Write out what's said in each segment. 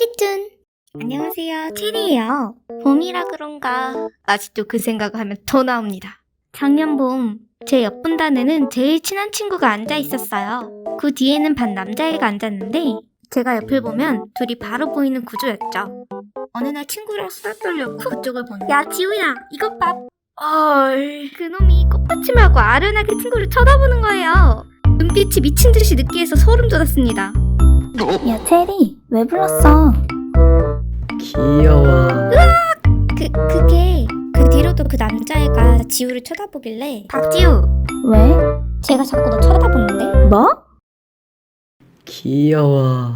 체리툰. 안녕하세요. 체리예요. 봄이라 그런가? 아직도 그 생각을 하면 더 나옵니다. 작년 봄 제 옆 분단에는 제일 친한 친구가 앉아 있었어요. 그 뒤에는 반 남자애가 앉았는데 제가 옆을 보면 둘이 바로 보이는 구조였죠. 어느 날 친구랑 수다 떨려고 그쪽을 보는 야 지우야 이것 봐. 얼... 그놈이 꽃받침하고 아련하게 친구를 쳐다보는 거예요. 눈빛이 미친 듯이 느끼해서 소름 돋았습니다. 야, 체리, 왜 불렀어? 귀여워. 그, 그게 그 뒤로도 그 남자애가 지우를 쳐다보길래 박지우 왜? 제가 자꾸 너 쳐다보는데 뭐? 귀여워.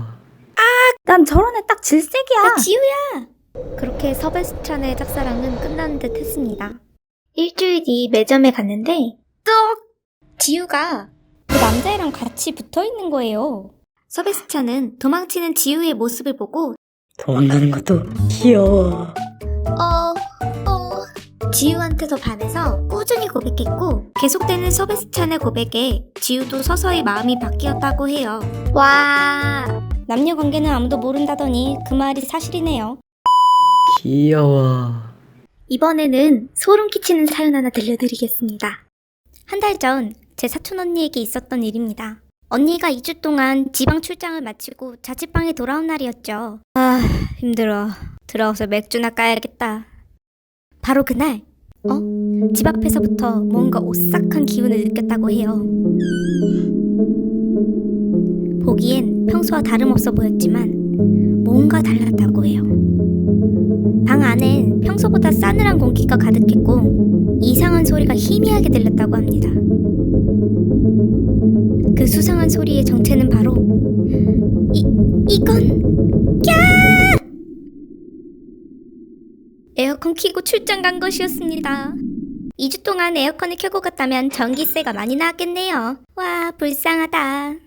난 저런 애 딱 질색이야. 야 지우야 그렇게 서베스찬의 짝사랑은 끝나는 듯 했습니다 일주일 뒤 매점에 갔는데 뚝 지우가 그 남자애랑 같이 붙어 있는 거예요 서베스찬은 도망치는 지우의 모습을 보고 도망가는 것도 귀여워. 어... 어... 지우한테도 반해서 꾸준히 고백했고 계속되는 서베스찬의 고백에 지우도 서서히 마음이 바뀌었다고 해요. 와... 남녀 관계는 아무도 모른다더니 그 말이 사실이네요. 귀여워. 이번에는 소름 끼치는 사연 하나 들려드리겠습니다. 한 달 전 제 사촌 언니에게 있었던 일입니다. 언니가 2주 동안 지방 출장을 마치고 자취방에 돌아온 날이었죠. 아, 힘들어. 들어와서 맥주나 까야겠다. 바로 그날, 어? 집 앞에서부터 뭔가 오싹한 기운을 느꼈다고 해요. 보기엔 평소와 다름없어 보였지만 뭔가 달랐다고 해요. 방 안엔 평소보다 싸늘한 공기가 가득했고 이상한 소리가 희미하게 들렸다고 합니다. 그 수상한 소리의 정체는 바로 이 이건 야! 에어컨 켜고 출장 간 것이었습니다. 2주 동안 에어컨을 켜고 갔다면 전기세가 많이 나왔겠네요. 와, 불쌍하다.